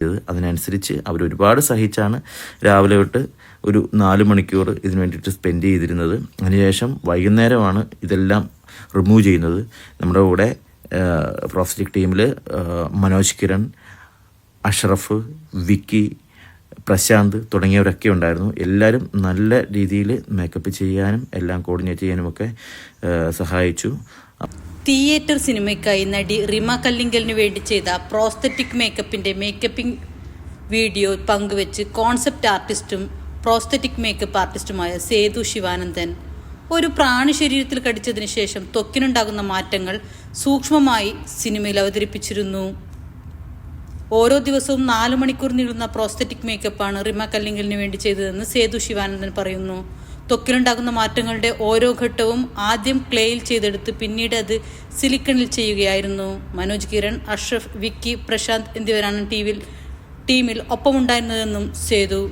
ചെയ്തത്. അതിനനുസരിച്ച് അവർ ഒരുപാട് സഹിച്ചാണ് രാവിലെ തൊട്ട് ഒരു നാല് മണിക്കൂർ ഇതിന് വേണ്ടിയിട്ട് സ്പെൻഡ് ചെയ്തിരുന്നത്. അതിനുശേഷം വൈകുന്നേരമാണ് ഇതെല്ലാം റിമൂവ് ചെയ്യുന്നത്. നമ്മുടെ കൂടെ പ്രോസ്റ്റിക് ടീമിൽ മനോജ് കിരൺ അഷ്റഫ് വിക്കി പ്രശാന്ത് തുടങ്ങിയവരൊക്കെ ഉണ്ടായിരുന്നു. എല്ലാവരും നല്ല രീതിയിൽ മേക്കപ്പ് ചെയ്യാനും എല്ലാം കോർഡിനേറ്റ് ചെയ്യാനുമൊക്കെ സഹായിച്ചു. തിയേറ്റർ സിനിമയ്ക്കായി നടി റിമ കല്ലിങ്കലിന് വേണ്ടി ചെയ്ത പ്രോസ്തറ്റിക് മേക്കപ്പിന്റെ മേക്കപ്പിംഗ് വീഡിയോ പങ്കുവെച്ച് കോൺസെപ്റ്റ് ആർട്ടിസ്റ്റും പ്രോസ്തറ്റിക് മേക്കപ്പ് ആർട്ടിസ്റ്റുമായ സേതു ശിവാനന്ദൻ. ഒരു പ്രാണി ശരീരത്തിൽ കടിച്ചതിന് ശേഷം ത്വക്കിനുണ്ടാകുന്ന മാറ്റങ്ങൾ സൂക്ഷ്മമായി സിനിമയിൽ അവതരിപ്പിച്ചിരുന്നു. ഓരോ ദിവസവും നാലു മണിക്കൂർ നീളുന്ന പ്രോസ്തറ്റിക് മേക്കപ്പാണ് റിമ കല്ലിങ്കലിന് വേണ്ടി ചെയ്തതെന്ന് സേതു ശിവാനന്ദൻ പറയുന്നു. ത്വക്കിലുണ്ടാകുന്ന മാറ്റങ്ങളുടെ ഓരോ ഘട്ടവും ആദ്യം ക്ലേയിൽ ചെയ്തെടുത്ത് പിന്നീട് അത് സിലിക്കണിൽ ചെയ്യുകയായിരുന്നു. മനോജ് കിരൺ അഷ്റഫ് വിക്കി പ്രശാന്ത് എന്നിവരാണ് ടീമിൽ ടീമിൽ ഒപ്പമുണ്ടായിരുന്നതെന്നും സേതു.